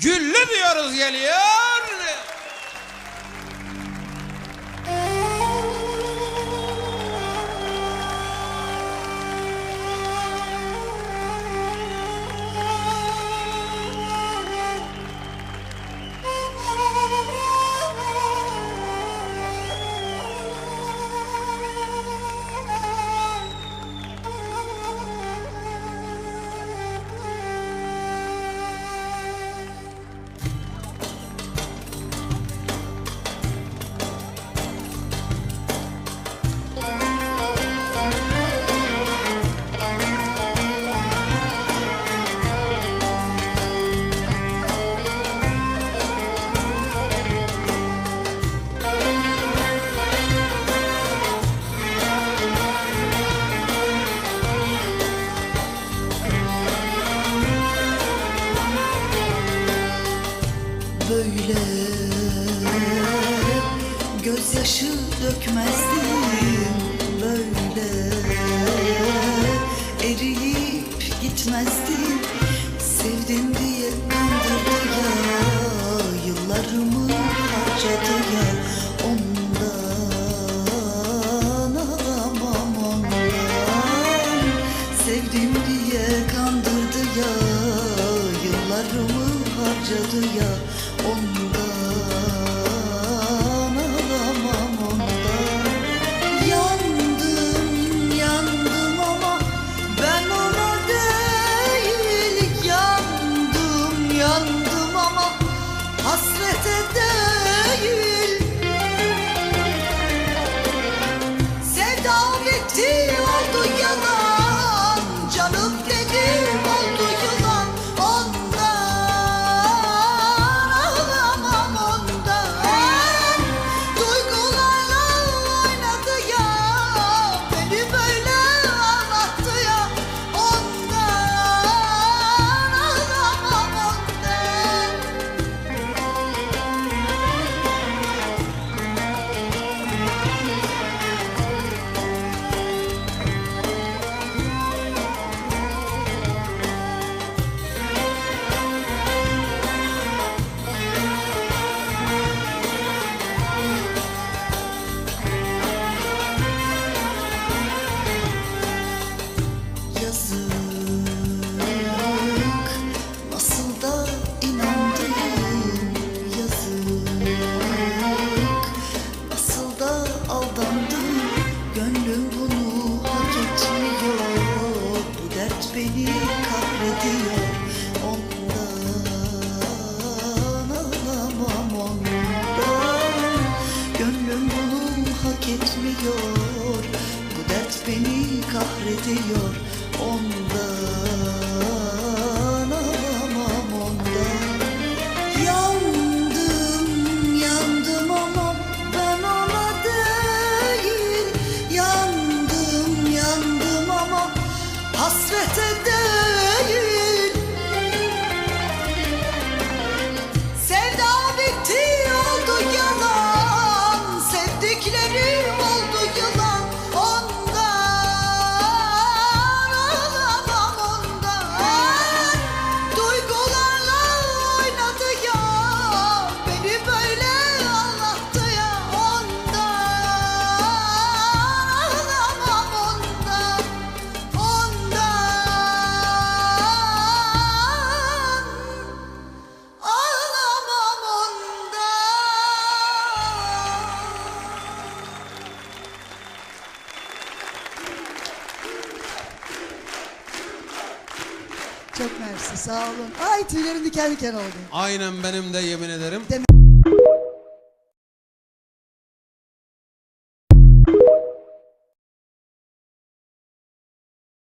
Güllü diyoruz geliyor. Böyle Gözyaşı dökmezdim böyle. Eriyip gitmezdim Sevdim diye kandırdı ya. Yıllarımı harcadı ya Ondan. Alamam ondan Sevdim diye kandırdı ya. Yıllarımı harcadı ya kahrediyor Ondan alamam ondan. Yandım yandım ama ben ona değil. Yandım yandım ama hasrete değil. Sevda bitti oldu yalan. Sevdiklerim Çok mersi sağ olun. Ay tüylerim diken diken oldu. Aynen benim de yemin ederim. Demek